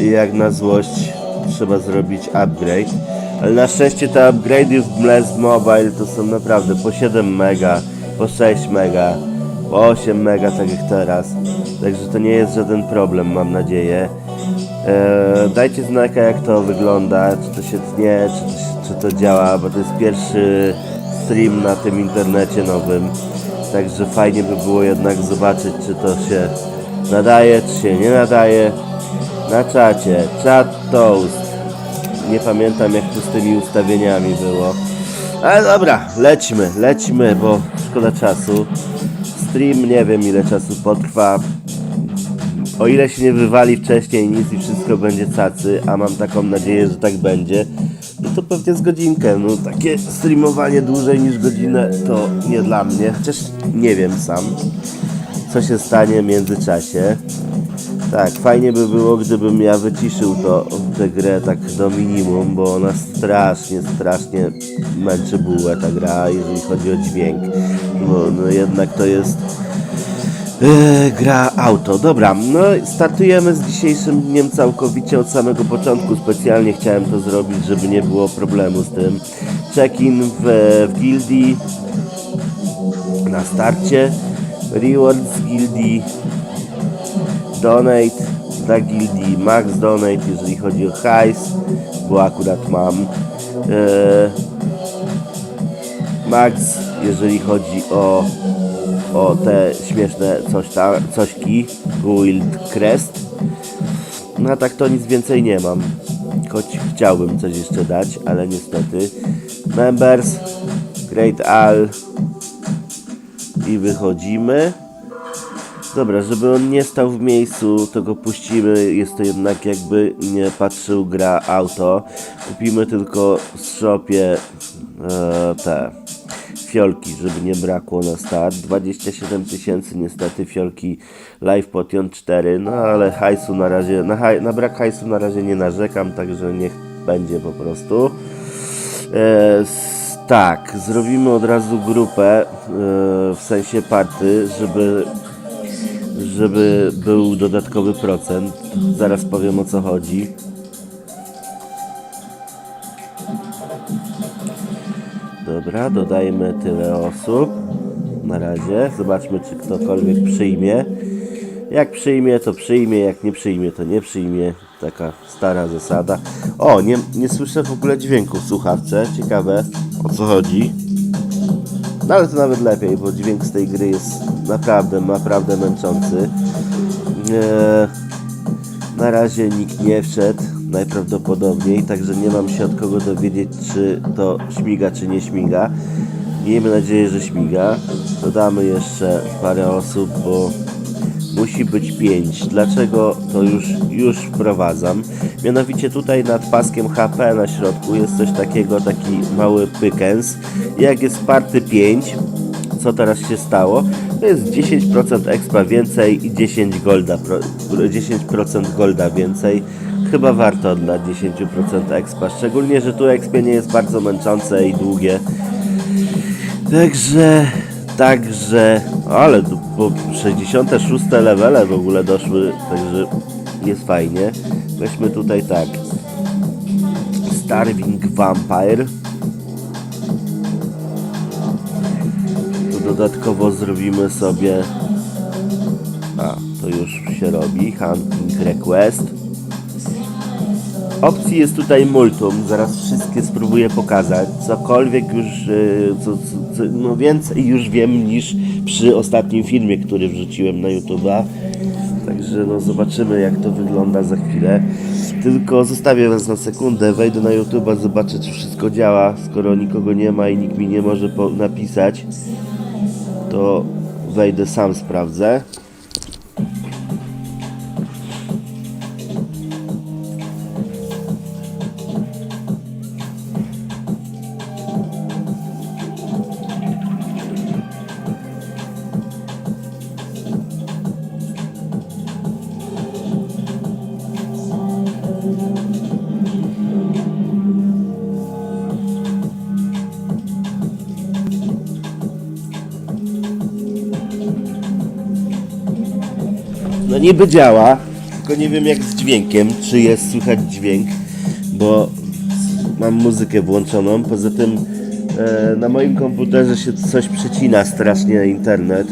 I jak na złość trzeba zrobić upgrade. Ale na szczęście te upgrade'y w Blast Mobile to są naprawdę po 7 mega, po 6 mega, po 8 mega tak jak teraz. Także to nie jest żaden problem mam nadzieję. Eee, dajcie znaka jak to wygląda, czy to się tnie, czy czy to działa, bo to jest pierwszy stream na tym internecie nowym. Także fajnie by było jednak zobaczyć, czy to się nadaje, czy się nie nadaje. Na czacie, chat toast. Nie pamiętam jak to z tymi ustawieniami było. Ale dobra, lećmy, lećmy, bo szkoda czasu. Stream nie wiem ile czasu potrwa. O ile się nie wywali wcześniej nic i wszystko będzie cacy, a mam taką nadzieję, że tak będzie, to pewnie z godzinkę. No takie streamowanie dłużej niż godzinę to nie dla mnie, chociaż nie wiem sam, co się stanie w międzyczasie. Tak, fajnie by było, gdybym ja wyciszył to, tę grę tak do minimum, bo ona strasznie, strasznie męczy bułę ta gra, jeżeli chodzi o dźwięk. Bo no jednak to jest e, gra auto. Dobra, no startujemy z dzisiejszym dniem całkowicie od samego początku. Specjalnie chciałem to zrobić, żeby nie było problemu z tym. Check-in w, w gildii na starcie. Rewards z gildii donate dla gildii, max donate, jeżeli chodzi o hajs, bo akurat mam. E, max, jeżeli chodzi o, o te śmieszne coś tam, cośki, Guild Crest. No a tak to nic więcej nie mam. Choć chciałbym coś jeszcze dać, ale niestety. Members, Great All i wychodzimy. Dobra, żeby on nie stał w miejscu, to go puścimy. Jest to jednak jakby nie patrzył gra auto. Kupimy tylko w shopie e, te fiolki, żeby nie brakło na start. 27 tysięcy niestety fiolki Live Potion 4, no ale hajsu na razie, na, haj, na brak hajsu na razie nie narzekam, także niech będzie po prostu. E, tak, zrobimy od razu grupę, e, w sensie party, żeby żeby był dodatkowy procent. Zaraz powiem o co chodzi. Dobra, dodajmy tyle osób. Na razie. Zobaczmy, czy ktokolwiek przyjmie. Jak przyjmie, to przyjmie, jak nie przyjmie, to nie przyjmie. Taka stara zasada. O, nie, nie słyszę w ogóle dźwięku w słuchawce. Ciekawe, o co chodzi. No ale to nawet lepiej, bo dźwięk z tej gry jest naprawdę, naprawdę męczący. Eee, na razie nikt nie wszedł, najprawdopodobniej, także nie mam się od kogo dowiedzieć, czy to śmiga, czy nie śmiga. Miejmy nadzieję, że śmiga. Dodamy jeszcze parę osób, bo musi być 5. Dlaczego to już, już wprowadzam? Mianowicie tutaj nad paskiem HP na środku jest coś takiego, taki mały pykens. Jak jest party 5, co teraz się stało? To jest 10% expa więcej i 10 golda, pro- 10% golda więcej. Chyba warto oddać 10% expa, szczególnie, że tu expie nie jest bardzo męczące i długie. Także, także, ale po 66 levele w ogóle doszły, także jest fajnie. Weźmy tutaj tak. Starving Vampire. Tu dodatkowo zrobimy sobie. A, to już się robi. Hunting Request. Opcji jest tutaj multum, zaraz wszystkie spróbuję pokazać. Cokolwiek już, e, co, co, no więcej już wiem niż przy ostatnim filmie, który wrzuciłem na YouTube'a. Także no zobaczymy jak to wygląda za chwilę. Tylko zostawię was na sekundę, wejdę na YouTube'a, zobaczę czy wszystko działa. Skoro nikogo nie ma i nikt mi nie może napisać, to wejdę sam sprawdzę. Niby działa, tylko nie wiem jak z dźwiękiem, czy jest słychać dźwięk, bo mam muzykę włączoną. Poza tym e, na moim komputerze się coś przecina strasznie internet.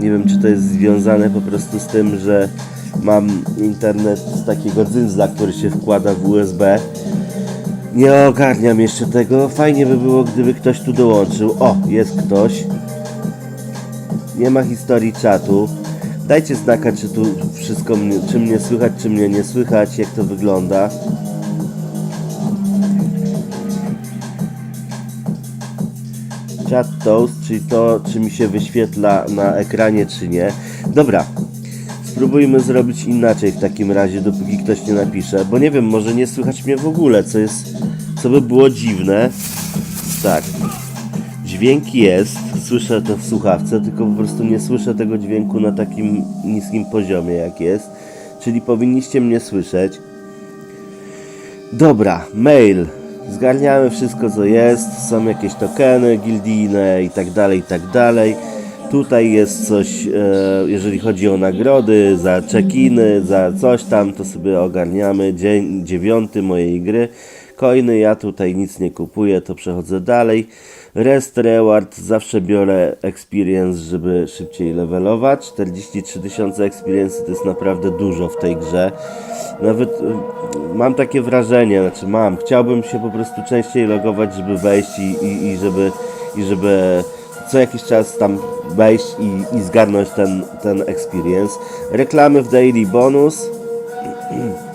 Nie wiem czy to jest związane po prostu z tym, że mam internet z takiego dzyndzla, który się wkłada w USB. Nie ogarniam jeszcze tego. Fajnie by było, gdyby ktoś tu dołączył. O, jest ktoś. Nie ma historii czatu. Dajcie znaka, czy tu wszystko czy mnie słychać, czy mnie nie słychać, jak to wygląda. Chat toast, czyli to, czy mi się wyświetla na ekranie, czy nie. Dobra, spróbujmy zrobić inaczej w takim razie, dopóki ktoś nie napisze, bo nie wiem, może nie słychać mnie w ogóle, co jest, co by było dziwne. Tak, Dźwięk jest, słyszę to w słuchawce, tylko po prostu nie słyszę tego dźwięku na takim niskim poziomie jak jest. Czyli powinniście mnie słyszeć. Dobra, mail. Zgarniamy wszystko co jest, są jakieś tokeny gildijne i tak dalej, i tak dalej. Tutaj jest coś, e, jeżeli chodzi o nagrody, za check-iny, za coś tam, to sobie ogarniamy. Dzień dziewiąty mojej gry. Coiny ja tutaj nic nie kupuję, to przechodzę dalej. Rest reward, zawsze biorę experience, żeby szybciej levelować. 43 tysiące experience to jest naprawdę dużo w tej grze. Nawet y, mam takie wrażenie, znaczy mam, chciałbym się po prostu częściej logować, żeby wejść i, i, i żeby, i żeby co jakiś czas tam wejść i, i zgarnąć ten, ten experience. Reklamy w daily bonus.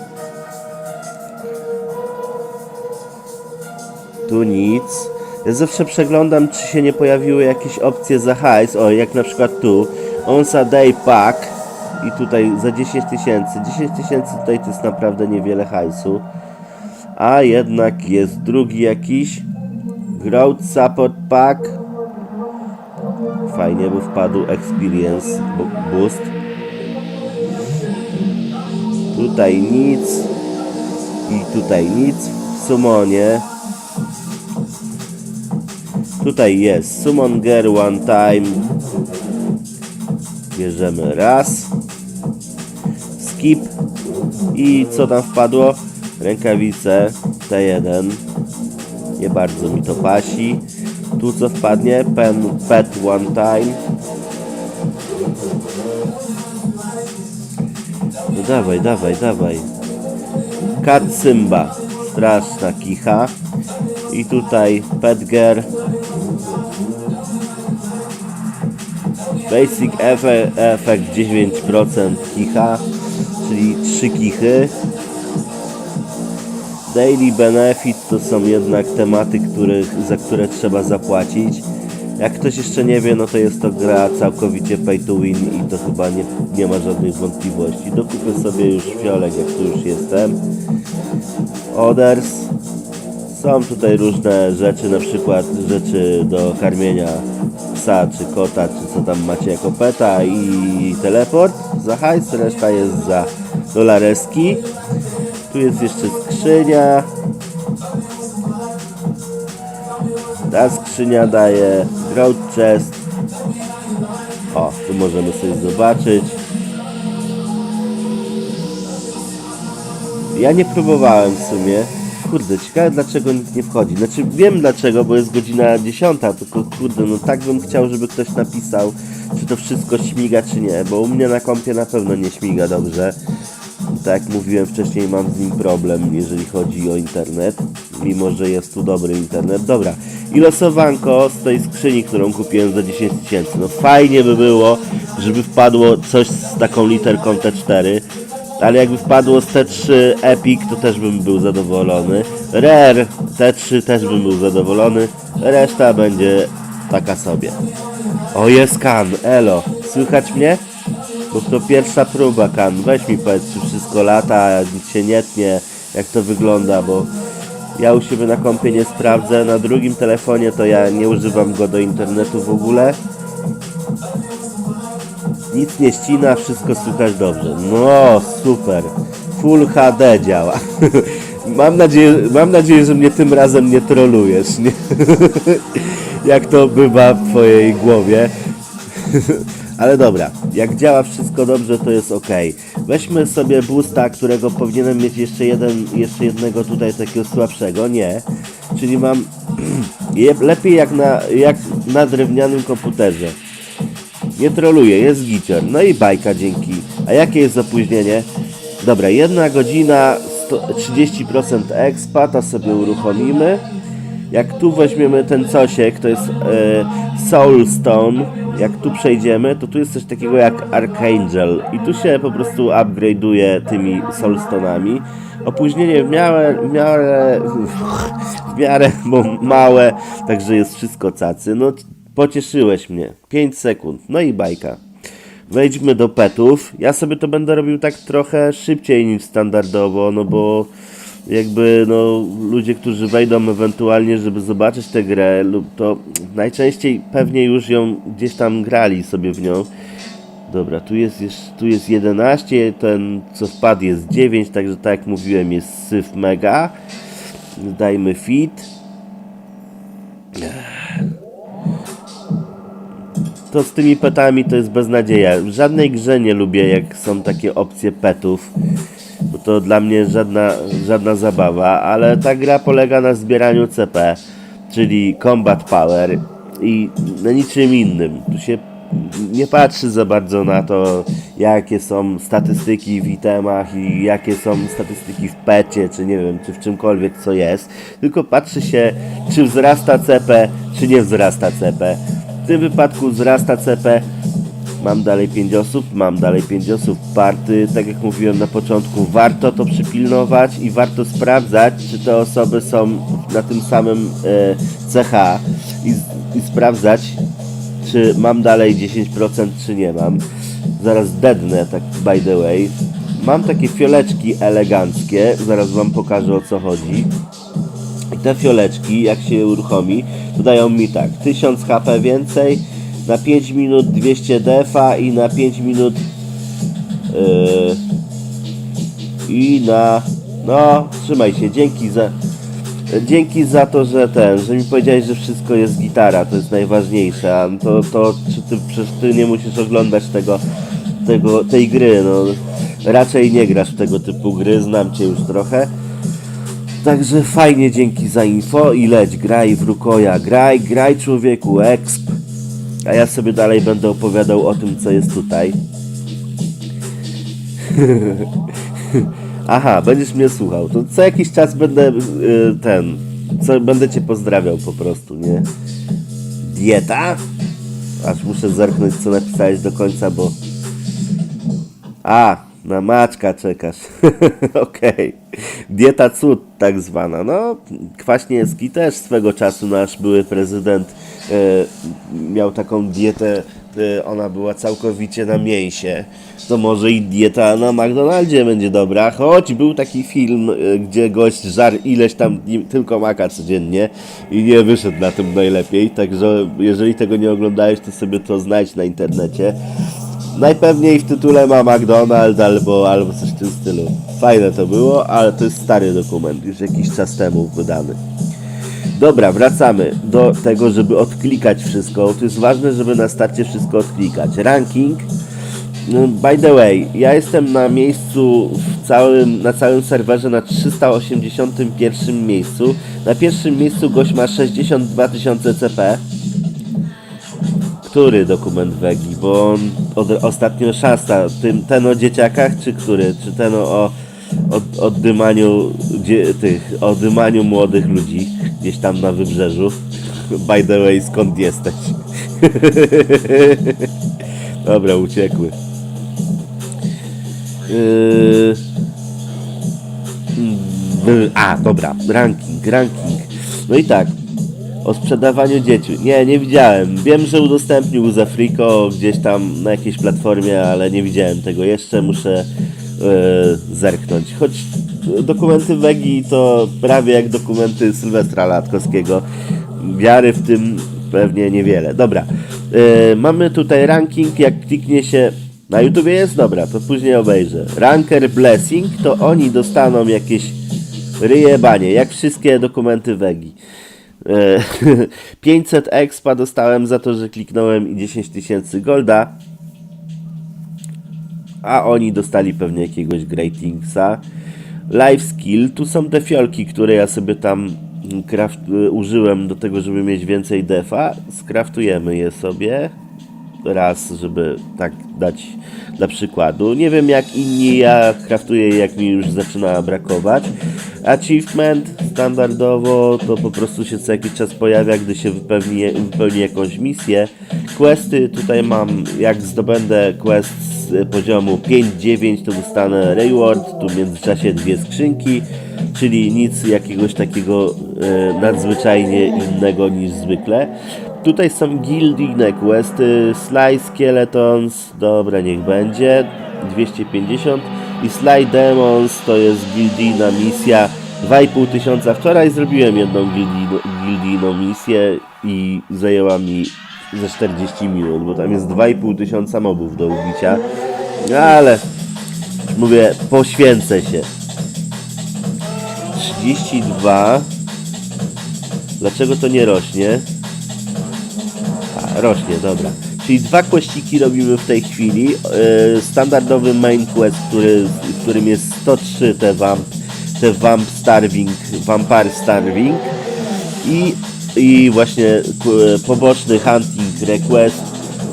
Tu nic. Ja zawsze przeglądam, czy się nie pojawiły jakieś opcje za hajs. O, jak na przykład tu. Onsa Day Pack. I tutaj za 10 tysięcy. 10 tysięcy tutaj to jest naprawdę niewiele hajsu. A jednak jest drugi jakiś. Growth Support Pack. Fajnie, bo wpadł Experience bo- Boost. Tutaj nic. I tutaj nic. W Sumonie. Tutaj jest Summon Girl One Time. Bierzemy raz. Skip. I co tam wpadło? Rękawice T1. Nie bardzo mi to pasi. Tu co wpadnie? Pen, pet One Time. No dawaj, dawaj, dawaj. Kat Symba. Straszna kicha. I tutaj Petger. Basic effe- Effect 9% kicha, czyli 3 kichy. Daily Benefit to są jednak tematy, których, za które trzeba zapłacić. Jak ktoś jeszcze nie wie, no to jest to gra całkowicie pay to win i to chyba nie, nie ma żadnych wątpliwości. Dokupię sobie już fiolek, jak tu już jestem. Others. Są tutaj różne rzeczy, na przykład rzeczy do karmienia psa czy kota, czy co tam macie jako peta i teleport za hajs, reszta jest za dolareski. Tu jest jeszcze skrzynia. Ta skrzynia daje growth chest. O, tu możemy sobie zobaczyć. Ja nie próbowałem w sumie. Kurde, ciekawe dlaczego nic nie wchodzi. Znaczy wiem dlaczego, bo jest godzina 10, tylko kurde, no tak bym chciał, żeby ktoś napisał, czy to wszystko śmiga, czy nie, bo u mnie na kompie na pewno nie śmiga dobrze. Tak jak mówiłem wcześniej, mam z nim problem, jeżeli chodzi o internet, mimo że jest tu dobry internet. Dobra, i losowanko z tej skrzyni, którą kupiłem za 10 tysięcy. No fajnie by było, żeby wpadło coś z taką literką T4. Ale jakby wpadło z T3 Epic, to też bym był zadowolony. Rare T3 też bym był zadowolony. Reszta będzie taka sobie. O, jest kan, elo. Słychać mnie? Bo to pierwsza próba kan. Weź mi powiedz, czy wszystko lata, nic się nie tnie, jak to wygląda, bo ja u siebie na kompie nie sprawdzę. Na drugim telefonie to ja nie używam go do internetu w ogóle. Nic nie ścina, wszystko słychać dobrze. No, super. Full HD działa. Mam nadzieję, mam nadzieję, że mnie tym razem nie trolujesz, nie? Jak to bywa w twojej głowie. Ale dobra, jak działa wszystko dobrze, to jest ok. Weźmy sobie boosta, którego powinienem mieć jeszcze jeden, jeszcze jednego tutaj takiego słabszego. Nie. Czyli mam lepiej jak na, jak na drewnianym komputerze. Nie troluję, jest gicior. No i bajka dzięki. A jakie jest opóźnienie? Dobra, jedna godzina, 100, 30% expa, to sobie uruchomimy. Jak tu weźmiemy ten cosiek, to jest e, Soulstone. Jak tu przejdziemy, to tu jest coś takiego jak Archangel. I tu się po prostu upgrade'uje tymi Soulstonami. Opóźnienie w miarę, w miarę, w miarę małe, także jest wszystko cacy. No, pocieszyłeś mnie. 5 sekund. No i bajka. Wejdźmy do petów. Ja sobie to będę robił tak trochę szybciej niż standardowo, no bo jakby no ludzie, którzy wejdą ewentualnie, żeby zobaczyć tę grę, lub to najczęściej pewnie już ją gdzieś tam grali sobie w nią. Dobra, tu jest, jeszcze, tu jest 11, ten co wpadł jest 9, także tak jak mówiłem jest syf mega. Dajmy fit. To z tymi petami to jest beznadzieja. W żadnej grze nie lubię, jak są takie opcje petów, bo to dla mnie żadna, żadna zabawa, ale ta gra polega na zbieraniu CP, czyli Combat Power i na niczym innym. Tu się nie patrzy za bardzo na to, jakie są statystyki w itemach i jakie są statystyki w pecie, czy nie wiem, czy w czymkolwiek co jest, tylko patrzy się, czy wzrasta CP, czy nie wzrasta CP. Tym wypadku wzrasta CP. Mam dalej 5 osób, mam dalej 5 osób party. Tak jak mówiłem na początku, warto to przypilnować i warto sprawdzać, czy te osoby są na tym samym e, CH i, i sprawdzać, czy mam dalej 10%, czy nie mam. Zaraz dednę, tak by the way. Mam takie fioleczki eleganckie, zaraz wam pokażę o co chodzi. Te fioleczki, jak się uruchomi, to dają mi tak, 1000 HP więcej, na 5 minut 200 defa i na 5 minut yy, i na no, trzymaj się, dzięki za dzięki za to, że ten, że mi powiedziałeś, że wszystko jest gitara, to jest najważniejsze, a to, to czy ty, przecież ty nie musisz oglądać tego, tego, tej gry, no raczej nie grasz w tego typu gry, znam cię już trochę. Także fajnie, dzięki za info i leć, graj w Rukoja, graj, graj człowieku, exp. A ja sobie dalej będę opowiadał o tym, co jest tutaj. Aha, będziesz mnie słuchał. To co jakiś czas będę y, ten, co będę cię pozdrawiał po prostu, nie? Dieta? Aż muszę zerknąć, co napisałeś do końca, bo... A, na maczka czekasz. Okej. Dieta cud tak zwana. No, Kwaśniewski też swego czasu nasz były prezydent e, miał taką dietę, e, ona była całkowicie na mięsie. To może i dieta na McDonaldzie będzie dobra. Choć był taki film, e, gdzie gość żar ileś tam tylko maka codziennie i nie wyszedł na tym najlepiej. Także jeżeli tego nie oglądałeś, to sobie to znajdź na internecie. Najpewniej w tytule ma McDonald's albo, albo coś w tym stylu. Fajne to było, ale to jest stary dokument, już jakiś czas temu wydany. Dobra, wracamy do tego, żeby odklikać wszystko. To jest ważne, żeby na starcie wszystko odklikać. Ranking. No, By the way, ja jestem na miejscu w całym, na całym serwerze na 381 miejscu. Na pierwszym miejscu gość ma 62 tysiące CP. Który dokument Wegi? Bo on od, ostatnio szasta. Tym, ten o dzieciakach, czy który? Czy ten o od, oddymaniu dzie, tych, młodych ludzi gdzieś tam na wybrzeżu? By the way, skąd jesteś? Dobra, uciekły. Yy... Mm, A, dobra, ranking, ranking. No i tak, o sprzedawaniu dzieci. Nie, nie widziałem. Wiem, że udostępnił Zafriko gdzieś tam na jakiejś platformie, ale nie widziałem tego jeszcze. Muszę e, zerknąć. Choć dokumenty Wegi to prawie jak dokumenty Sylwestra Latkowskiego. Wiary w tym pewnie niewiele. Dobra. E, mamy tutaj ranking. Jak kliknie się na YouTubie jest dobra, to później obejrzę. Ranker Blessing to oni dostaną jakieś ryjebanie, jak wszystkie dokumenty Wegi. E, 500 expa dostałem za to, że kliknąłem i 10 tysięcy golda. a oni dostali pewnie jakiegoś Greatingsa. Life Skill, tu są te fiolki, które ja sobie tam craft, y, użyłem do tego, żeby mieć więcej defa. Skraftujemy je sobie raz, żeby tak dać dla przykładu. Nie wiem jak inni, ja kraftuję jak mi już zaczyna brakować. Achievement standardowo to po prostu się co jakiś czas pojawia, gdy się wypełni, wypełni jakąś misję. Questy tutaj mam, jak zdobędę quest z poziomu 5-9 to dostanę reward, tu w międzyczasie dwie skrzynki, czyli nic jakiegoś takiego e, nadzwyczajnie innego niż zwykle. Tutaj są gildijne questy, Sly Skeletons, dobra niech będzie, 250 i Sly Demons to jest gildijna misja, 2,5 tysiąca. Wczoraj zrobiłem jedną gildijną misję i zajęła mi ze 40 minut, bo tam jest 2,5 tysiąca mobów do ubicia, ale mówię, poświęcę się. 32 Dlaczego to nie rośnie? A, rośnie, dobra. Czyli dwa kłeściki robimy w tej chwili. Yy, standardowy main quest, który, którym jest 103 te vamp, te vamp starving, vampire starving i, i właśnie k- poboczny hunting request.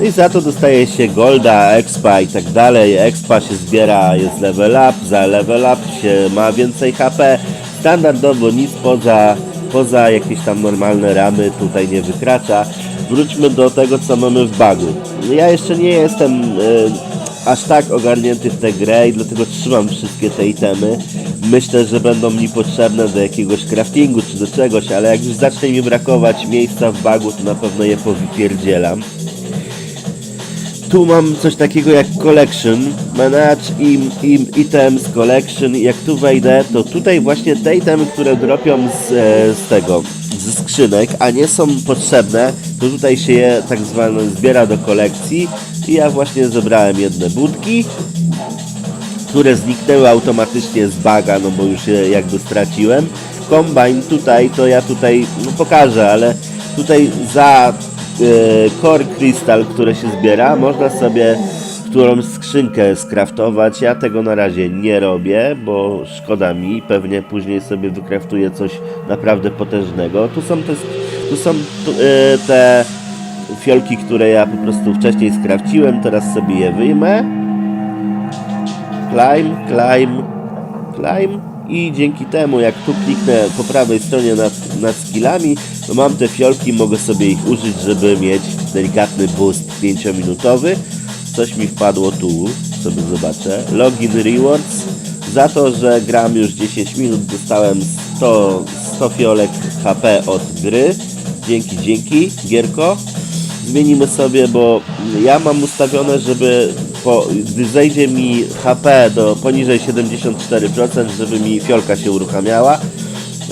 No i za to dostaje się golda, expa i tak dalej. Expa się zbiera, jest level up, za level up się ma więcej HP. Standardowo nic poza, poza jakieś tam normalne ramy tutaj nie wykracza. Wróćmy do tego, co mamy w bagu. Ja jeszcze nie jestem e, aż tak ogarnięty w tę grę i dlatego trzymam wszystkie te itemy. Myślę, że będą mi potrzebne do jakiegoś craftingu czy do czegoś, ale jak już zacznie mi brakować miejsca w bagu, to na pewno je powypierdzielam. Tu mam coś takiego jak collection, manage im, im items collection jak tu wejdę, to tutaj właśnie te itemy, które dropią z, e, z tego, ze skrzynek, a nie są potrzebne, to tutaj się je tak zwane zbiera do kolekcji i ja właśnie zebrałem jedne budki, które zniknęły automatycznie z baga, no bo już je jakby straciłem. Combine tutaj, to ja tutaj no pokażę, ale tutaj za e, Core Crystal, które się zbiera, można sobie którąś skrzynkę skraftować. Ja tego na razie nie robię, bo szkoda mi. Pewnie później sobie wykraftuję coś naprawdę potężnego. Tu są te, tu są e, te fiolki, które ja po prostu wcześniej skrawciłem. Teraz sobie je wyjmę climb, climb, climb i dzięki temu jak tu kliknę po prawej stronie nad, nad skillami, to mam te fiolki, mogę sobie ich użyć, żeby mieć delikatny boost 5-minutowy. Coś mi wpadło tu, sobie zobaczę. Login rewards. Za to, że gram już 10 minut, dostałem 100, 100 fiolek HP od gry. Dzięki, dzięki, Gierko zmienimy sobie, bo ja mam ustawione, żeby po, gdy zejdzie mi HP do poniżej 74%, żeby mi fiolka się uruchamiała.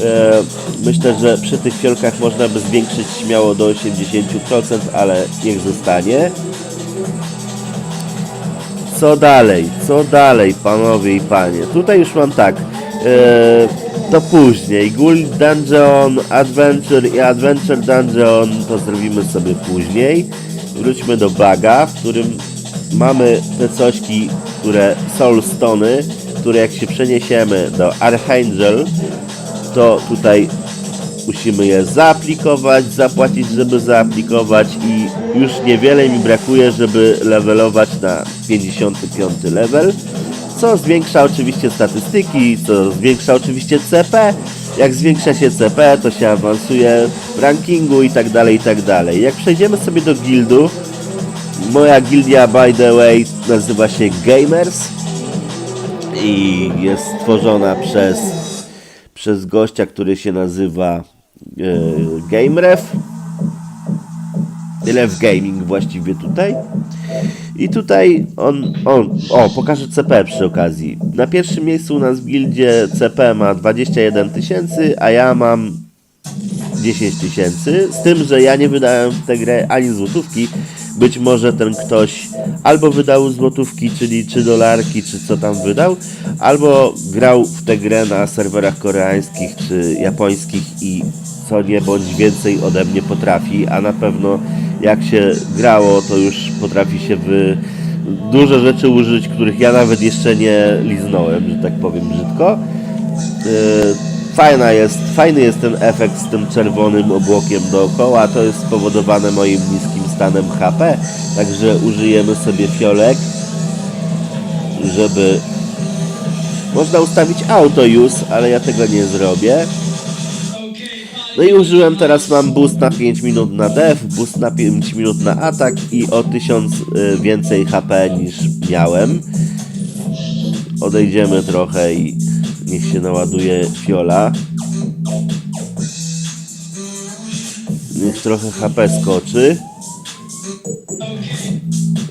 E, myślę, że przy tych fiolkach można by zwiększyć śmiało do 80%, ale niech zostanie. Co dalej? Co dalej, panowie i panie? Tutaj już mam tak. E, to później. Ghoul Dungeon, Adventure i Adventure Dungeon to zrobimy sobie później. Wróćmy do baga, w którym mamy te cośki, które Soulstony, które jak się przeniesiemy do Archangel, to tutaj musimy je zaaplikować, zapłacić, żeby zaaplikować i już niewiele mi brakuje, żeby levelować na 55 level, co zwiększa oczywiście statystyki, co zwiększa oczywiście CP. Jak zwiększa się CP, to się awansuje w rankingu i tak dalej, i tak dalej. Jak przejdziemy sobie do guildu, moja gildia by the way nazywa się Gamers i jest stworzona przez przez gościa, który się nazywa GameRef. Ref Gaming właściwie tutaj. I tutaj on, on, o, pokażę CP przy okazji. Na pierwszym miejscu u nas w gildzie CP ma 21 tysięcy, a ja mam 10 tysięcy. Z tym, że ja nie wydałem w tę grę ani złotówki. Być może ten ktoś albo wydał złotówki, czyli 3 dolarki, czy co tam wydał, albo grał w tę grę na serwerach koreańskich czy japońskich i co nie bądź więcej ode mnie potrafi, a na pewno jak się grało, to już potrafi się wy, dużo rzeczy użyć, których ja nawet jeszcze nie liznąłem, że tak powiem brzydko. Yy, Fajna jest, fajny jest ten efekt z tym czerwonym obłokiem dookoła, to jest spowodowane moim niskim stanem HP, także użyjemy sobie fiolek, żeby... Można ustawić auto use, ale ja tego nie zrobię. No i użyłem, teraz mam boost na 5 minut na def, boost na 5 minut na atak i o 1000 y, więcej HP niż miałem. Odejdziemy trochę i niech się naładuje fiola. Niech trochę HP skoczy.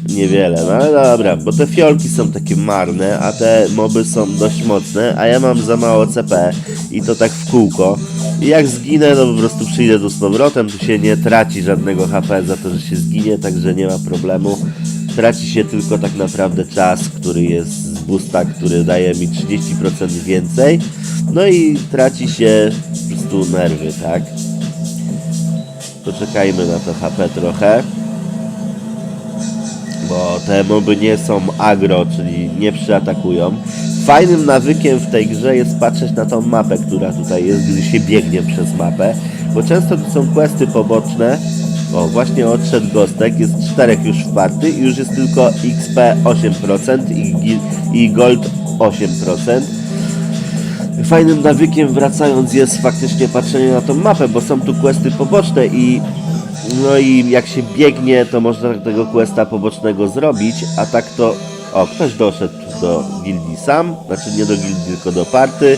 Niewiele, no ale dobra, bo te fiolki są takie marne, a te moby są dość mocne, a ja mam za mało CP i to tak w kółko. I jak zginę, to po prostu przyjdę tu z powrotem, tu się nie traci żadnego HP za to, że się zginie, także nie ma problemu. Traci się tylko tak naprawdę czas, który jest z boosta, który daje mi 30% więcej. No i traci się po prostu nerwy, tak? Poczekajmy na to HP trochę bo te moby nie są agro, czyli nie przyatakują. Fajnym nawykiem w tej grze jest patrzeć na tą mapę, która tutaj jest, gdy się biegnie przez mapę, bo często to są questy poboczne. O, właśnie odszedł Gostek, jest czterech już wparty i już jest tylko XP 8% i, i Gold 8%. Fajnym nawykiem wracając jest faktycznie patrzenie na tą mapę, bo są tu questy poboczne i no i jak się biegnie, to można tego questa pobocznego zrobić, a tak to... O, ktoś doszedł do gildii sam, znaczy nie do gildii, tylko do party.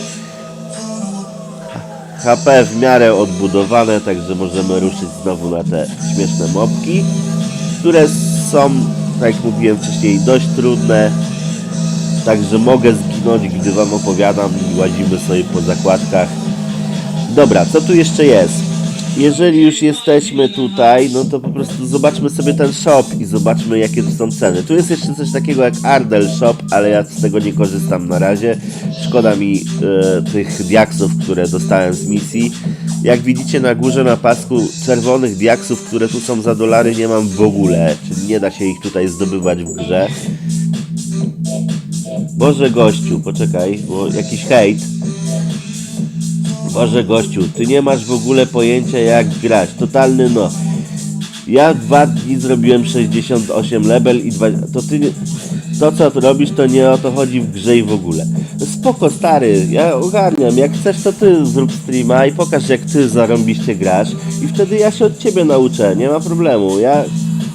HP w miarę odbudowane, także możemy ruszyć znowu na te śmieszne mobki, które są, tak jak mówiłem wcześniej, dość trudne. Także mogę zginąć, gdy wam opowiadam i łazimy sobie po zakładkach. Dobra, co tu jeszcze jest? Jeżeli już jesteśmy tutaj, no to po prostu zobaczmy sobie ten shop i zobaczmy jakie są ceny. Tu jest jeszcze coś takiego jak Ardell Shop, ale ja z tego nie korzystam na razie. Szkoda mi e, tych diaksów, które dostałem z misji. Jak widzicie na górze na pasku czerwonych diaksów, które tu są za dolary nie mam w ogóle, czyli nie da się ich tutaj zdobywać w grze. Boże gościu, poczekaj, bo jakiś hejt. Boże gościu, ty nie masz w ogóle pojęcia jak grać. Totalny no. Ja dwa dni zrobiłem 68 level i dwa... To ty... nie- To co ty robisz to nie o to chodzi w grze i w ogóle. No Spoko stary, ja ogarniam. Jak chcesz to ty zrób streama i pokaż jak ty zarąbiście grasz. I wtedy ja się od ciebie nauczę, nie ma problemu. Ja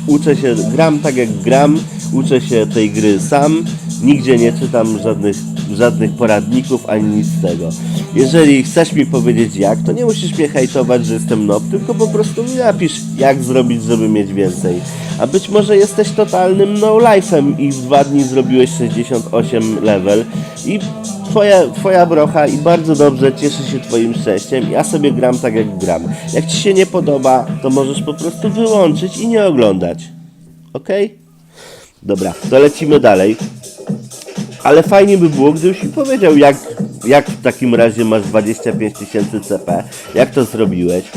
uczę się, gram tak jak gram, uczę się tej gry sam. Nigdzie nie czytam żadnych żadnych poradników ani nic z tego. Jeżeli chcesz mi powiedzieć jak, to nie musisz mnie hejtować, że jestem nob, tylko po prostu mi napisz jak zrobić, żeby mieć więcej. A być może jesteś totalnym no life'em i w dwa dni zrobiłeś 68 level i twoja, twoja brocha i bardzo dobrze cieszę się twoim szczęściem. Ja sobie gram tak jak gram. Jak ci się nie podoba, to możesz po prostu wyłączyć i nie oglądać. Okej? Dobra, to lecimy dalej. Ale fajnie by było, gdybyś mi powiedział, jak, jak w takim razie masz 25 tysięcy CP, jak to zrobiłeś.